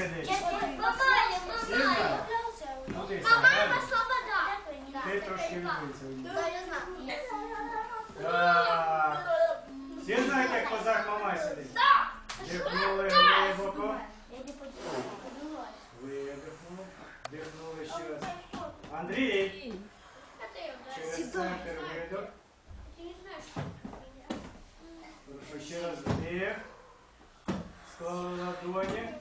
сидить? Сильна? Ну ти сам, слобода. Ти трошки відбився. Да, я. Так. Всі знаєте, як козак Мамай сидить? Дихнули глибоко. Я не подумала. Видихнули. Дихнули ще раз. Андрій, через центр видох. Хорошо, ще раз вдих. Склали ладоні.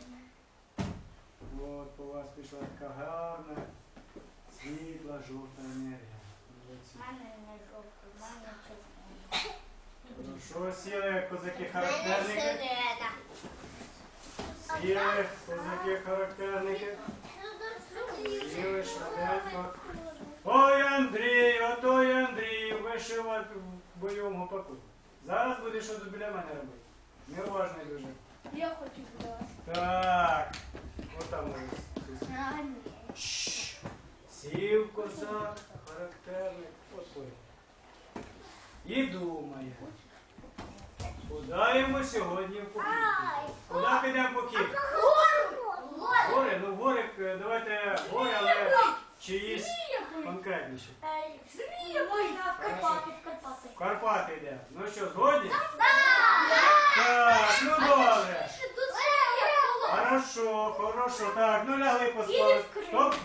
От по вас пішла така гарна, світла, жовта енергія. Молодці. Хорошо, сіли козаки-характерники. Сіли козаки-характерники. Сіли швиденько. Ой, Андрій, отой Андрій, вишивати в бойовому паку. Зараз будеш щось біля мене робити. Неуважний дуже. Я хочу сюда. Так. Ось. Сів козак, характерник. От. І думає. Куди йому сьогодні в похід? Куди підемо в похід? Гори, ну гори, е, давайте гори, але чиїсь конкретніші. Змія в Карпати, в Карпати. В Карпати йде. Ну що, згодні? хорошо. Так, ну лягли поспали. Стоп.